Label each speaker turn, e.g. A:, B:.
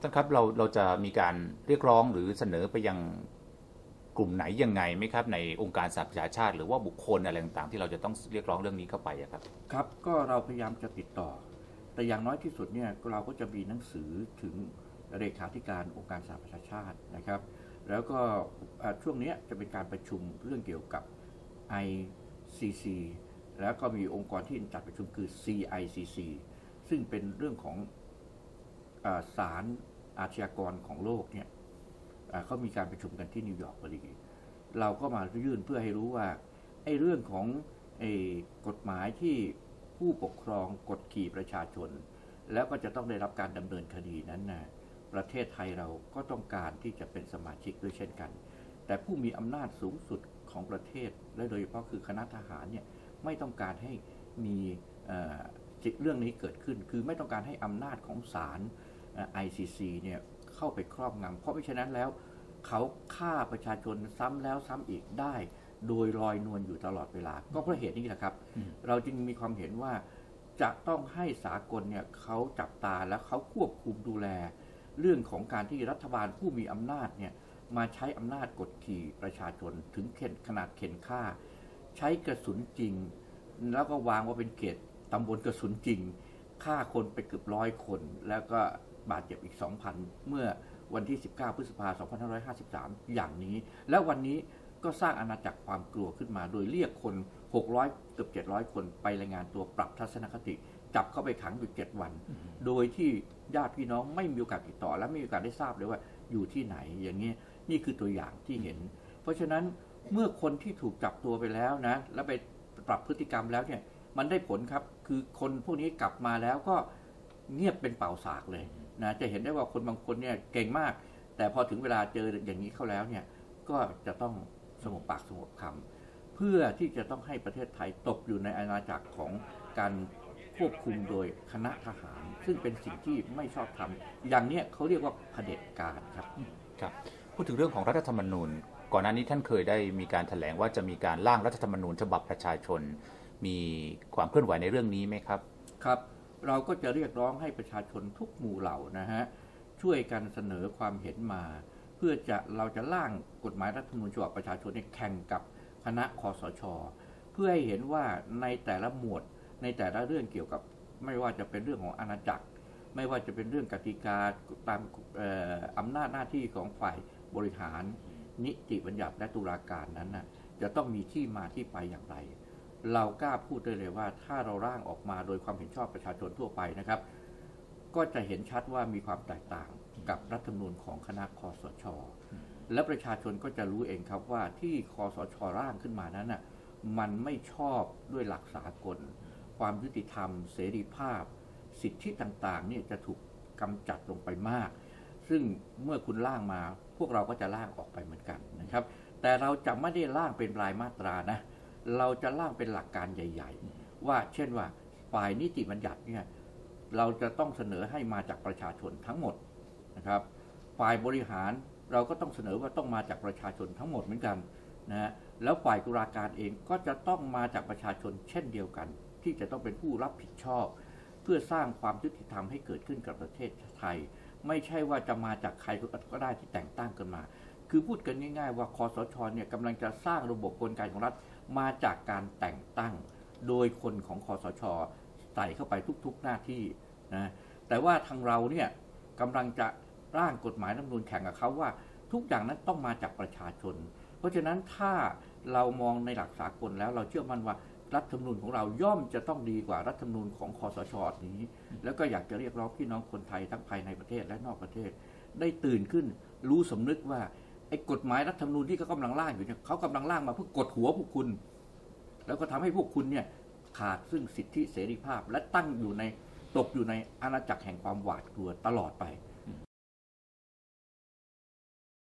A: ท่านครับเราเราจะมีการเรียกร้องหรือเสนอไปยังกลุ่มไหนยังไงไหมครับในองค์การสหประชาชาติ หรือว่าบุคคลอะไรต่างๆ ที่เราจะต้องเรียกร้องเรื่องนี้เข้าไปครับ
B: ครับก็เราพยายามจะติดต่อ แต่อย่างน้อยที่สุดเนี่ยเราก็จะมีหนังสือถึงเลขาธิการองค์การสหประชาชาตินะครับ แล้วก็ช่วงนี้จะเป็นการประชุมเรื่องเกี่ยวกับ ICC แล้วก็มีองค์กรที่จัดประชุมคือ CICC ซึ่งเป็นเรื่องของอาศาลอาชญากรของโลกเนี่ยเขามีการประชุมกันที่นิวยอร์กพอดีเราก็มายื่นเพื่อให้รู้ว่าไอ้เรื่องของไอ้กฎหมายที่ผู้ปกครองกดขี่ประชาชน แล้วก็จะต้องได้รับการดำเนินคดีนั้นนะประเทศไทยเราก็ต้องการที่จะเป็นสมาชิกด้วยเช่นกัน แต่ผู้มีอำนาจสูงสุดของประเทศและโดยเฉพาะคือคณะทหารเนี่ยไม่ต้องการให้มี เอ่อจิเรื่องนี้เกิดขึ้น คือไม่ต้องการให้อำนาจของศาลเอ่อ ICC เนี่ยเข้าไปครอบงำเพราะไม่ฉะนั้นแล้วเขาฆ่าประชาชนซ้ำแล้วซ้ำอีกได้ โดยลอยนวลอยู่ตลอดเวลา ก็เพราะเหตุนี้แหละครับ
A: อืม
B: เราจึงมีความเห็นว่าจะต้องให้สากลเนี่ยเขาจับตาและเขาควบคุมดูแล เรื่องของการที่รัฐบาลผู้มีอำนาจเนี่ยมาใช้อำนาจกดขี่ประชาชนถึงเข็นขนาดเข็นฆ่า ใช้กระสุนจริง แล้วก็วางว่าเป็นเกต ตำบลกระสุนจริงฆ่าคนไปเกือบร้อยคน แล้วก็บาดเจ็บอีก 2,000 เมื่อวันที่ 19 พฤษภาคม 2553 อย่างนี้ แล้ววันนี้ก็สร้างอาณาจักรความกลัวขึ้นมา โดยเรียกคน 600 เกือบ 700 คนไปรายงานตัวปรับทัศนคติ จับเข้าไปขังอยู่ 7 วัน โดยที่ญาติพี่น้องไม่มีโอกาสติดต่อ และไม่มีโอกาสได้ทราบเลยว่าอยู่ที่ไหน อย่างนี้นี่คือตัวอย่างที่เห็น เพราะฉะนั้นเมื่อคนที่ถูกจับตัวไปแล้วนะ แล้วไปปรับพฤติกรรมแล้วเนี่ย มันได้ผลครับ คือคนพวกนี้กลับมาแล้วก็เงียบเป็นเป่าสากเลยนะจะเห็นได้ว่าคนบางคนเนี่ยเก่งมาก แต่พอถึงเวลาเจออย่างนี้เข้าแล้วเนี่ยก็จะต้องสงบปากสงบคำเพื่อที่จะต้องให้ประเทศไทยตกอยู่ในอาณาจักรของการควบคุมโดยคณะทหาร ซึ่งเป็นสิ่งที่ไม่ชอบทำอย่างเนี้ยเขาเรียกว่าเผด็จการครับ
A: ครับพูดถึงเรื่องของรัฐธรรมนูญ ก่อนหน้านี้ท่านเคยได้มีการแถลงว่าจะมีการร่างรัฐธรรมนูญฉบับประชาชน มีความเคลื่อนไหวในเรื่องนี้ไหมครับ
B: ครับ เราก็จะเรียกร้องให้ประชาชนทุกหมู่เหล่านะฮะช่วยกันเสนอความเห็นมา เพื่อจะเราจะร่างกฎหมายรัฐธรรมนูญฉบับประชาชนนี่แข่งกับคณะคอสช เพื่อให้เห็นว่าในแต่ละหมวดในแต่ละเรื่องเกี่ยวกับไม่ว่าจะเป็นเรื่องของอาณาจักร ไม่ว่าจะเป็นเรื่องกติกาตามเอ่ออำนาจหน้าที่ของฝ่ายบริหาร นิติบัญญัติและตุลาการนั้นน่ะจะต้องมีที่มาที่ไปอย่างไร เรากล้าพูดได้เลยว่า ถ้าเราร่างออกมาโดยความเห็นชอบประชาชนทั่วไปนะครับ ก็จะเห็นชัดว่ามีความแตกต่างกับรัฐธรรมนูญของคณะคอสช และประชาชนก็จะรู้เองครับว่าที่คอสชร่างขึ้นมานั้นน่ะมันไม่ชอบด้วยหลักสากล ความยุติธรรม เสรีภาพ สิทธิต่างๆเนี่ยจะถูกกำจัดลงไปมาก ซึ่งเมื่อคุณร่างมา พวกเราก็จะร่างออกไปเหมือนกันนะครับ แต่เราจะไม่ได้ร่างเป็นรายมาตรานะ เราจะร่างเป็นหลักการใหญ่ ๆ ว่าเช่นว่าฝ่ายนิติบัญญัติเนี่ยเราจะต้องเสนอให้มาจากประชาชนทั้งหมดนะครับ ฝ่ายบริหารเราก็ต้องเสนอว่าต้องมาจากประชาชนทั้งหมดเหมือนกันนะฮะแล้วฝ่ายตุลาการเองก็จะต้องมาจากประชาชนเช่นเดียวกัน ที่จะต้องเป็นผู้รับผิดชอบ เพื่อสร้างความยุติธรรมให้เกิดขึ้นกับประเทศไทย ไม่ใช่ว่าจะมาจากใครก็ได้ที่แต่งตั้งกันมา คือพูดกันง่าย ๆ ว่าคอสชเนี่ยกำลังจะสร้างระบบกลไกของรัฐ มาจากการแต่งตั้งโดยคนของคอสช ใส่เข้าไปทุกๆหน้าที่นะแต่ว่าทางเราเนี่ยกำลังจะร่างกฎหมายรัฐธรรมนูญแข่งกับเขาว่า ทุกอย่างนั้นต้องมาจากประชาชน เพราะฉะนั้นถ้าเรามองในหลักสากลแล้วเราเชื่อมั่นว่ารัฐธรรมนูญของเราย่อมจะต้องดีกว่ารัฐธรรมนูญของคอสชนี้ แล้วก็อยากจะเรียกร้องพี่น้องคนไทยทั้งภายในประเทศและนอกประเทศ ได้ตื่นขึ้นรู้สำนึกว่า ไอ้กฎหมายรัฐธรรมนูญที่เขากำลังร่างอยู่เนี่ยเขากำลังร่างมาเพื่อกดหัวพวกคุณ แล้วก็ทำให้พวกคุณเนี่ยขาดซึ่งสิทธิเสรีภาพ และตั้งอยู่ในตกอยู่ในอาณาจักรแห่งความหวาดกลัวตลอดไป